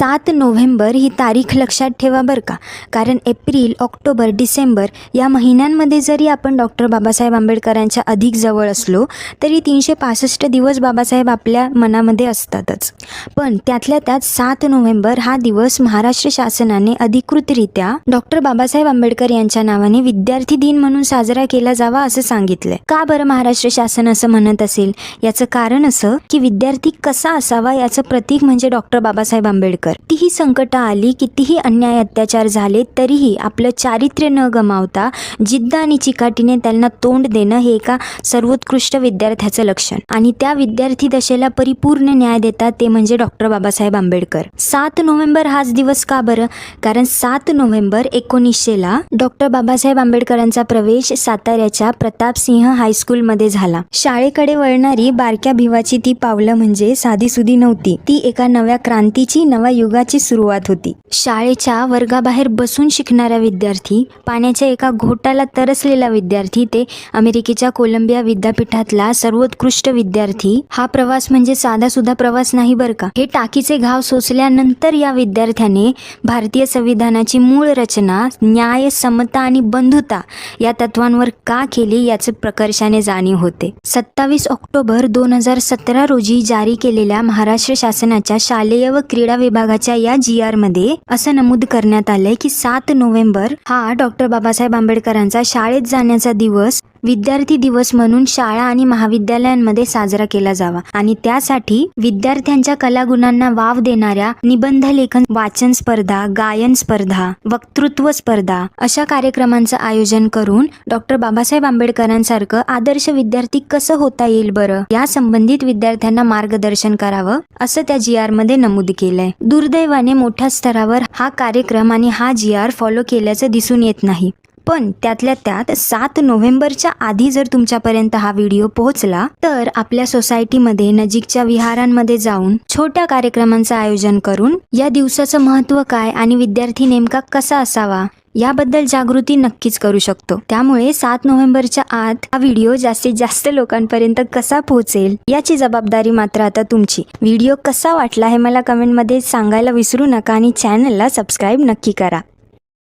सात नोव्हेंबर ही तारीख लक्षात ठेवा बरं का. कारण एप्रिल ऑक्टोबर डिसेंबर या महिन्यांमध्ये जरी आपण डॉक्टर बाबासाहेब आंबेडकरांच्या अधिक जवळ असलो तरी तीनशे पासष्ट दिवस बाबासाहेब आपल्या मनामध्ये असतातच. पण त्यातल्या त्यात सात नोव्हेंबर हा दिवस महाराष्ट्र शासनाने अधिकृतरित्या डॉक्टर बाबासाहेब आंबेडकर यांच्या नावाने विद्यार्थी दिन म्हणून साजरा केला जावा असं सांगितलंय. का बरं महाराष्ट्र शासन असं म्हणत असेल? याचं कारण असं की विद्यार्थी कसा असावा याचं प्रतीक म्हणजे डॉक्टर बाबासाहेब आंबेडकर. कितीही संकट आली कितीही अन्याय अत्याचार झाले तरीही आपलं चारित्र्य न गमावता जिद्द आणि चिकाटीने त्यांना तोंड देणं हे एका सर्वोत्कृष्ट विद्यार्थ्याचं लक्षण. आणि त्या विद्यार्थी दशेला परिपूर्ण न्याय देतात ते म्हणजे डॉक्टर बाबासाहेब आंबेडकर. सात नोव्हेंबर हाच दिवस का बरं? कारण सात नोव्हेंबर एकोणीसशेला डॉक्टर बाबासाहेब आंबेडकरांचा प्रवेश साताऱ्याच्या प्रतापसिंह हायस्कूलमध्ये झाला. शाळेकडे वळणारी बारक्या भिवाची ती पावलं म्हणजे साधीसुधी नव्हती. ती एका नव्या क्रांतीची नव्या युगाची सुरुवात होती. शाळेच्या वर्गाबाहेर बसून शिकणारा विद्यार्थी पाण्याच्या एका घोटाला तरसलेला विद्यार्थी ते अमेरिकेच्या कोलंबिया विद्यापीठातला सर्वोत्कृष्ट विद्यार्थी. हा प्रवास म्हणजे साधा सुद्धा प्रवास नाही बरं का? हे टाकीचे घाव सोसल्यानंतर या विद्यार्थ्याने भारतीय संविधानाची मूळ रचना न्याय समता आणि बंधुता या तत्वांवर का केली याचे प्रकर्षाने जाणीव होते. सत्तावीस ऑक्टोबर दोन हजार सतरा रोजी जारी केलेल्या महाराष्ट्र शासनाच्या शालेय व क्रीडा विभागाच्या या जी आरमध्ये असं नमूद करण्यात आलंय की सात नोव्हेंबर हा डॉक्टर बाबासाहेब आंबेडकरांचा शाळेत जाण्याचा दिवस विद्यार्थी दिवस म्हणून शाळा आणि महाविद्यालयांमध्ये साजरा केला जावा आणि त्यासाठी विद्यार्थ्यांच्या कलागुणांना वाव देणाऱ्या निबंध लेखन वाचन स्पर्धा गायन स्पर्धा वक्तृत्व स्पर्धा अशा कार्यक्रमांचं आयोजन करून डॉक्टर बाबासाहेब आंबेडकरांसारखं आदर्श विद्यार्थी कसं होता येईल बरं? या संबंधित विद्यार्थ्यांना मार्गदर्शन करावं असं त्या जी आरमध्ये नमूद केलंय. दुर्दैवाने मोठ्या स्तरावर हा कार्यक्रम आणि हा जी आर फॉलो केल्याचं दिसून येत नाही. पण त्यातल्या त्यात सात नोव्हेंबरच्या आधी जर तुमच्यापर्यंत हा व्हिडिओ पोहोचला तर आपल्या सोसायटीमध्ये नजीकच्या विहारांमध्ये जाऊन छोट्या कार्यक्रमांचं आयोजन करून या दिवसाचं महत्त्व काय आणि विद्यार्थी नेमका कसा असावा याबद्दल जागृती नक्कीच करू शकतो. त्यामुळे सात नोव्हेंबरच्या आत हा व्हिडिओ जास्तीत जास्त लोकांपर्यंत कसा पोहोचेल याची जबाबदारी मात्र आता तुमची. व्हिडिओ कसा वाटला हे मला कमेंटमध्ये सांगायला विसरू नका आणि चॅनलला सबस्क्राईब नक्की करा.